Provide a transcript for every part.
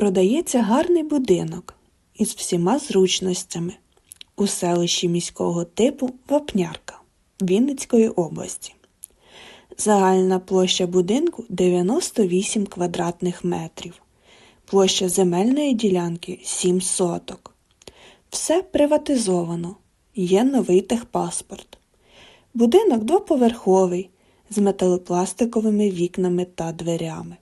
Продається гарний будинок із всіма зручностями у селищі міського типу Вапнярка Вінницької області. Загальна площа будинку 98 квадратних метрів. Площа земельної ділянки 7 соток. Все приватизовано. Є новий техпаспорт. Будинок двоповерховий з металопластиковими вікнами та дверями.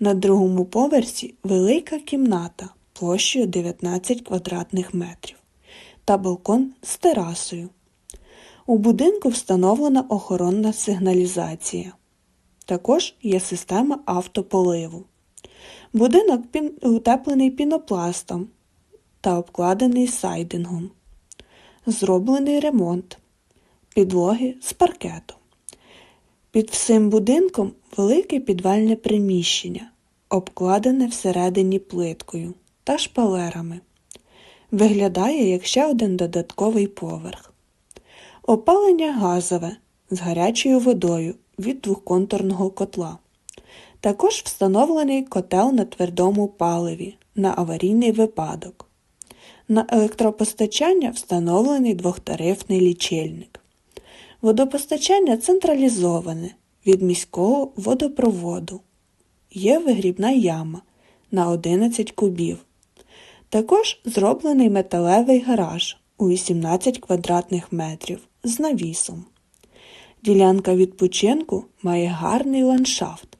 На другому поверсі велика кімната площею 19 квадратних метрів та балкон з терасою. У будинку встановлена охоронна сигналізація. Також є система автополиву. Будинок утеплений пінопластом та обкладений сайдингом. Зроблений ремонт. Підлоги з паркету. Під всім будинком велике підвальне приміщення, обкладене всередині плиткою та шпалерами. Виглядає як ще один додатковий поверх. Опалення газове з гарячою водою від двохконтурного котла. Також встановлений котел на твердому паливі на аварійний випадок. На електропостачання встановлений двохтарифний лічильник. Водопостачання централізоване від міського водопроводу. Є вигрібна яма на 11 кубів. Також зроблений металевий гараж у 18 квадратних метрів з навісом. Ділянка відпочинку має гарний ландшафт,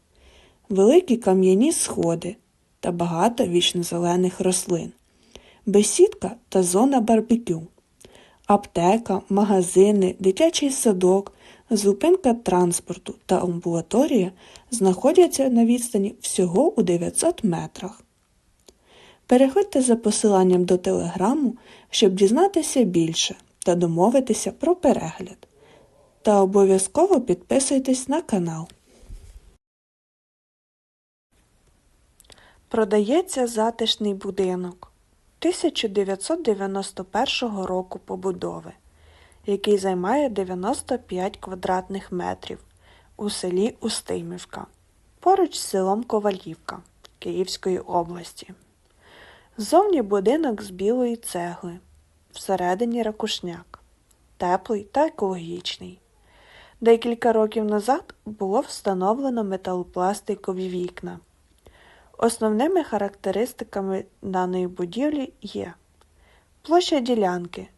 великі кам'яні сходи та багато вічнозелених рослин, бесідка та зона барбекю, аптека, магазини, дитячий садок, зупинка транспорту та амбулаторія знаходяться на відстані всього у 900 метрах. Переходьте за посиланням до телеграму, щоб дізнатися більше та домовитися про перегляд. Та обов'язково підписуйтесь на канал. Продається затишний будинок 1991 року побудови, який займає 95 квадратних метрів у селі Устимівка, поруч з селом Ковалівка Київської області. Зовні будинок з білої цегли, всередині ракушняк, теплий та екологічний. Декілька років назад було встановлено металопластикові вікна. Основними характеристиками даної будівлі є площа ділянки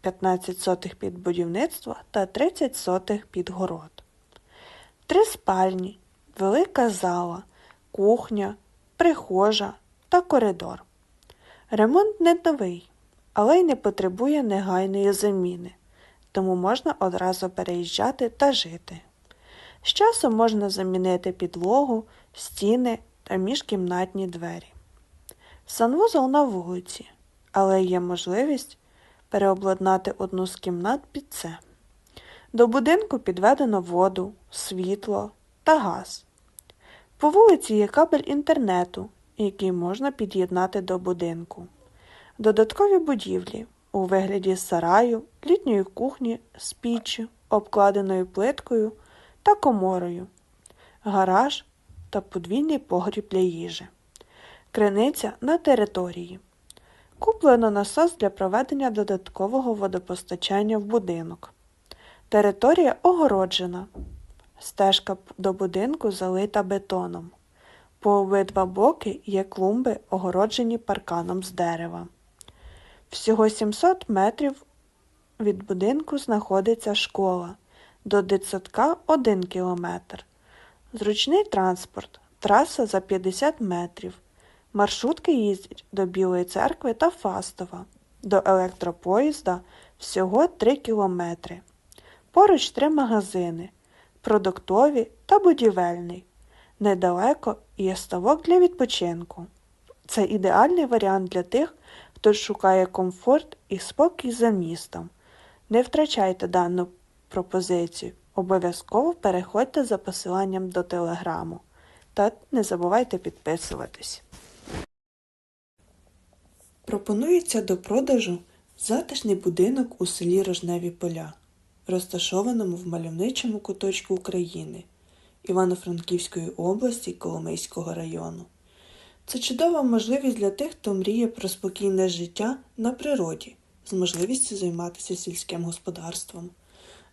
15 сотих під будівництво та 30 сотих під город, три спальні, велика зала, кухня, прихожа та коридор. Ремонт не новий, але й не потребує негайної заміни, тому можна одразу переїжджати та жити. З часом можна замінити підлогу, стіни та міжкімнатні двері. Санвузол на вулиці, але є можливість переобладнати одну з кімнат під це. До будинку підведено воду, світло та газ. По вулиці є кабель інтернету, який можна під'єднати до будинку. Додаткові будівлі у вигляді сараю, літньої кухні з піччю, обкладеною плиткою та коморою, гараж та подвійний погріб для їжі. Криниця на території. Куплено насос для проведення додаткового водопостачання в будинок. Територія огороджена. Стежка до будинку залита бетоном. По обидва боки є клумби, огороджені парканом з дерева. Всього 700 метрів від будинку знаходиться школа, до дитсадка 1 кілометр. Зручний транспорт, траса за 50 метрів. Маршрутки їздять до Білої церкви та Фастова, до електропоїзда всього 3 кілометри. Поруч три магазини продуктові та будівельний. Недалеко є ставок для відпочинку. Це ідеальний варіант для тих, хто шукає комфорт і спокій за містом. Не втрачайте дану пропозицію. Обов'язково переходьте за посиланням до телеграму. Та не забувайте підписуватись. Пропонується до продажу затишний будинок у селі Рожневі Поля, розташованому в мальовничому куточку України Івано-Франківської області Коломийського району. Це чудова можливість для тих, хто мріє про спокійне життя на природі з можливістю займатися сільським господарством.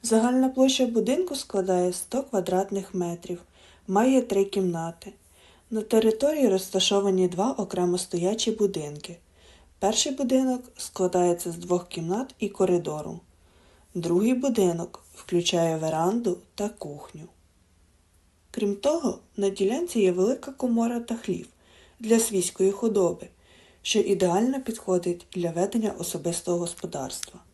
Загальна площа будинку складає 100 квадратних метрів, має три кімнати. На території розташовані два окремо стоячі будинки. Перший будинок складається з двох кімнат і коридору. Другий будинок включає веранду та кухню. Крім того, на ділянці є велика комора та хлів для свійської худоби, що ідеально підходить для ведення особистого господарства.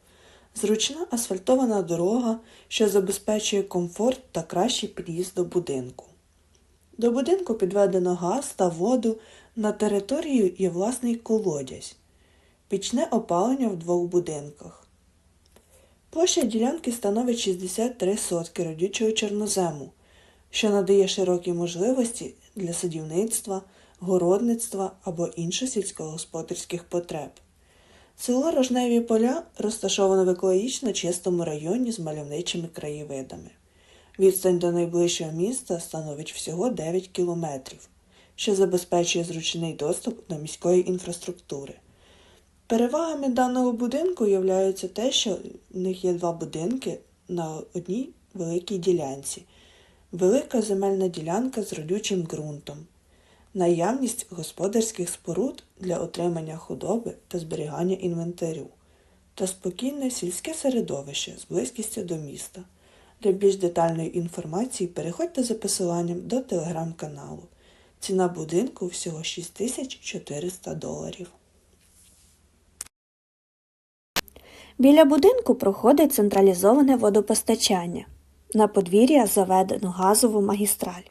Зручна асфальтована дорога, що забезпечує комфорт та кращий під'їзд до будинку. До будинку підведено газ та воду, на території є власний колодязь, пічне опалення в двох будинках. Площа ділянки становить 63 сотки родючого чорнозему, що надає широкі можливості для садівництва, городництва або інших сільськогосподарських потреб. Село Рожневі поля розташоване в екологічно чистому районі з мальовничими краєвидами. Відстань до найближчого міста становить всього 9 кілометрів, що забезпечує зручний доступ до міської інфраструктури. Перевагами даного будинку є те, що в них є два будинки на одній великій ділянці, велика земельна ділянка з родючим ґрунтом, наявність господарських споруд для отримання худоби та зберігання інвентарю, та спокійне сільське середовище з близькістю до міста. Для більш детальної інформації переходьте за посиланням до телеграм-каналу. Ціна будинку всього 6400 доларів. Біля будинку проходить централізоване водопостачання. На подвір'я заведено газову магістраль.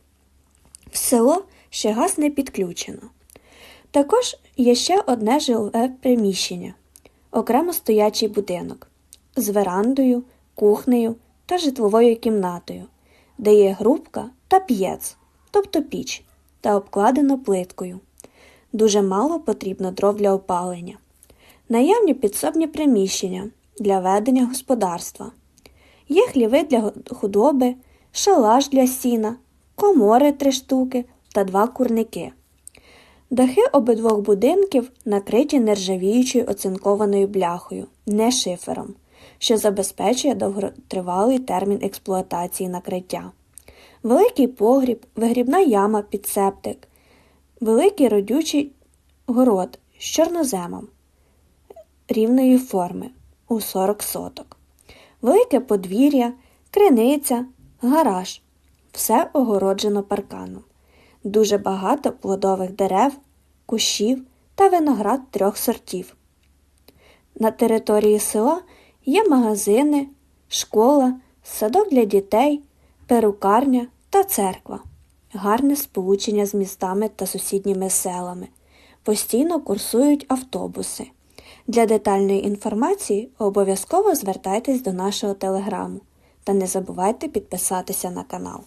В село ще газ не підключено. Також є ще одне жиле приміщення, окремо стоячий будинок з верандою, кухнею та житловою кімнатою, де є грубка та п'єц, тобто піч, та обкладено плиткою. Дуже мало потрібно дров для опалення. Наявні підсобні приміщення для ведення господарства. Є хліви для худоби, шалаш для сіна, комори три штуки та два курники. Дахи обидвох будинків накриті нержавіючою оцинкованою бляхою, не шифером, що забезпечує довготривалий термін експлуатації накриття. Великий погріб, вигрібна яма під септик, великий родючий город з чорноземом рівної форми у 40 соток, велике подвір'я, криниця, гараж. Все огороджено парканом. Дуже багато плодових дерев, кущів та виноград трьох сортів. На території села є магазини, школа, садок для дітей, перукарня та церква, гарне сполучення з містами та сусідніми селами. Постійно курсують автобуси. Для детальної інформації обов'язково звертайтесь до нашого телеграму та не забувайте підписатися на канал.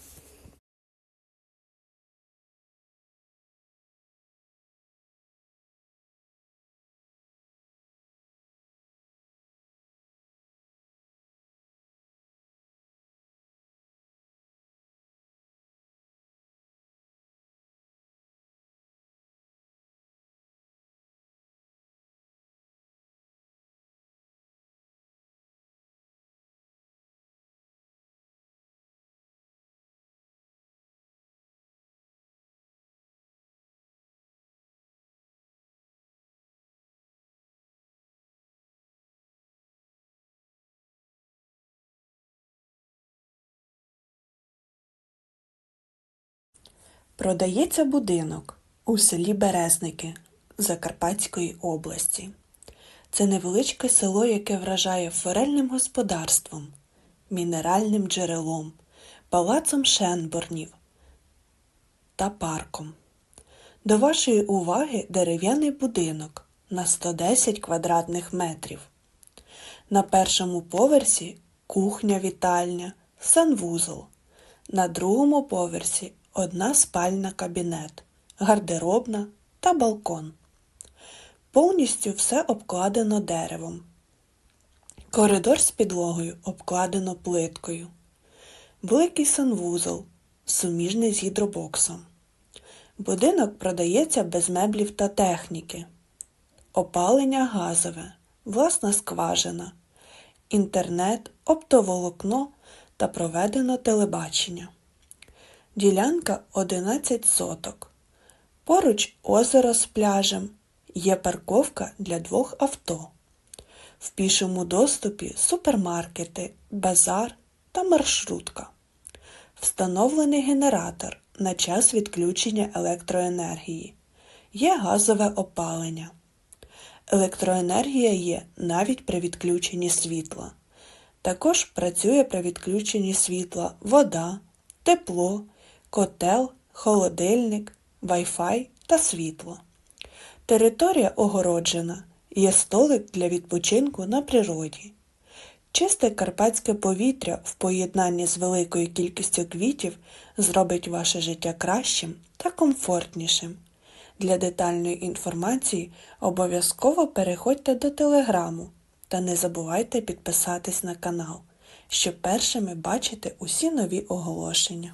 Продається будинок у селі Березники Закарпатської області. Це невеличке село, яке вражає форельним господарством, мінеральним джерелом, палацом Шенборнів та парком. До вашої уваги дерев'яний будинок на 110 квадратних метрів. На першому поверсі кухня вітальня, санвузол. На другому поверсі одна спальна кабінет, гардеробна та балкон. Повністю все обкладено деревом. Коридор з підлогою обкладено плиткою. Великий санвузол, суміжний з гідробоксом. Будинок продається без меблів та техніки. Опалення газове, власна скважина, інтернет, оптоволокно та проведено телебачення. Ділянка 11 соток. Поруч озеро з пляжем. Є парковка для двох авто. В пішому доступі супермаркети, базар та маршрутка. Встановлений генератор на час відключення електроенергії. Є газове опалення. Електроенергія є навіть при відключенні світла. Також працює при відключенні світла вода, тепло, котел, холодильник, Wi-Fi та світло. Територія огороджена, є столик для відпочинку на природі. Чисте карпатське повітря в поєднанні з великою кількістю квітів зробить ваше життя кращим та комфортнішим. Для детальної інформації обов'язково переходьте до телеграму та не забувайте підписатись на канал, щоб першими бачити усі нові оголошення.